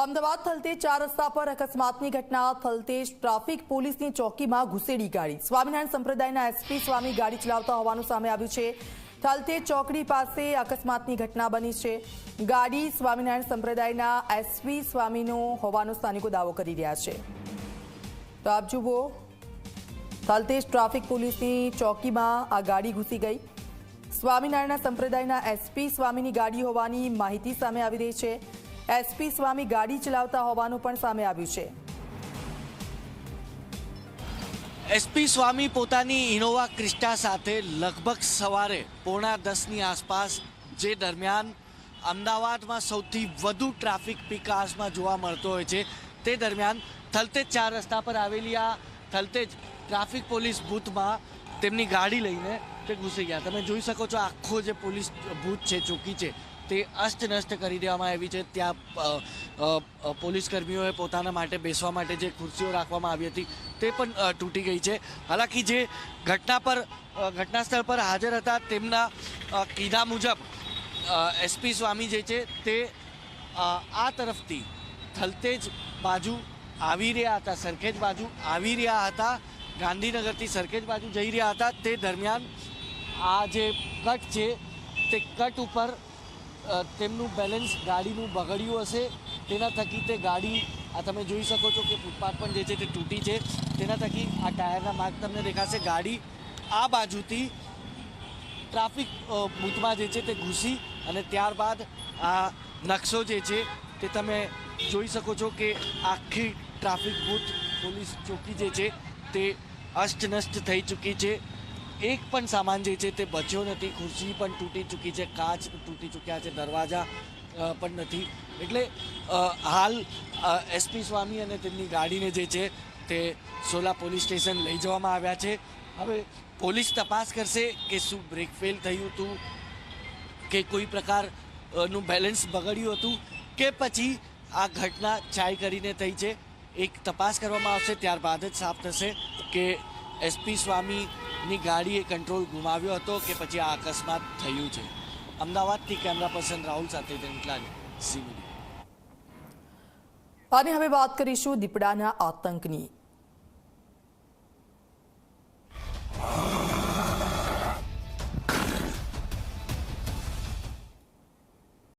અમદાવાદ થલતેજ ચાર રસ્તા પર અકસ્માતની ઘટના. થલતેજ ટ્રાફિક પોલીસની ચોકીમાં ઘુસેડી ગાડી. સ્વામિનારાયણ સંપ્રદાયના એસપી સ્વામી ગાડી ચલાવતા હોવાનું સામે આવ્યું છે. થલતેજ ચોકડી પાસે અકસ્માતની ઘટના બની છે. ગાડી સ્વામિનારાયણ સંપ્રદાયના એસપી સ્વામીનો હોવાનો સ્થાનિકો દાવો કરી રહ્યા છે. તો આપ જુઓ, થલતેજ ટ્રાફિક પોલીસની ચોકીમાં આ ગાડી ઘૂસી ગઈ. સ્વામિનારાયણ સંપ્રદાયના એસપી સ્વામીની ગાડી હોવાની માહિતી સામે આવી રહી છે. એસપી સ્વામી ગાડી ચલાવતા હોવાનું પણ સામે આવ્યું છે. એસપી સ્વામી પોતાની ઇનોવા ક્રિસ્ટા સાથે લગભગ સવારે પોણા દસની આસપાસ જે દરમિયાન અમદાવાદમાં સૌથી વધુ ટ્રાફિક પીક આર્સમાં જોવા મળતો હોય છે, તે દરમિયાન થલતેજ ચાર રસ્તા પર આવેલી આ થલતેજ ટ્રાફિક પોલીસ બૂથમાં તેમની ગાડી લઈને તે ઘૂસી ગયા. તમે જોઈ શકો છો આખો જે પોલીસ બૂથ છે, ચોકી છે, તે અસ્તનસ્ત કરી દેવામાં આવી છે. ત્યાં પોલીસ કર્મીઓએ પોતાના માટે બેસવા માટે જે ખુરશીઓ રાખવામાં આવી હતી, તે પણ તૂટી ગઈ છે. હાલાકી જે ઘટના પર ઘટના સ્થળ પર હાજર હતા, તેમના કીધા મુજબ એસપી સ્વામી જે છે, તે આ તરફથી થલતેજ બાજુ આવી રહ્યા હતા, સરખેજ બાજુ આવી રહ્યા હતા. ગાંધીનગરથી સરખેજ બાજુ જઈ રહ્યા હતા. તે દરમિયાન આ જે કટ છે, તે કટ ઉપર તેમનું બેલેન્સ ગાડીનું બગડ્યું હશે. તેના થકી તે ગાડી, આ તમે જોઈ શકો છો કે ફૂટપાથ પણ જે છે તે તૂટી છે. તેના થકી આ ટાયરના માર્ગ તમને દેખાશે. ગાડી આ બાજુથી ટ્રાફિક બૂથમાં જે છે તે ઘૂસી અને ત્યારબાદ આ નકશો જે છે તે તમે જોઈ શકો છો કે આખી ટ્રાફિક બૂથ પોલીસ ચોકી જે છે તે અસ્તનસ્ત થઈ ચૂકી છે. એક પણ સામાન જે છે તે બચ્યો નથી. ખુરશી પણ તૂટી ચૂકી છે. કાચ તૂટી ચૂક્યા છે. દરવાજા પણ નથી. એટલે હાલ એસપી સ્વામી અને તેમની ગાડીને જે છે તે સોલા પોલીસ સ્ટેશન લઈ જવામાં આવ્યા છે. હવે પોલીસ તપાસ કરશે કે શું બ્રેક ફેલ થયું હતું, કે કોઈ પ્રકારનું બેલેન્સ બગડ્યું હતું, કે પછી આ ઘટના ચાય કરીને થઈ છે. એક તપાસ કરવામાં આવશે, ત્યારબાદ જ સાફ થશે કે એસપી સ્વામીની ગાડીએ કંટ્રોલ ગુમાવ્યો હતો કે પછી આ અકસ્માત થયું છે. અમદાવાદથી કેમેરા પર્સન રાહુલ સાથે જંટલાની અને હવે વાત કરીશું દીપડાના આતંકની.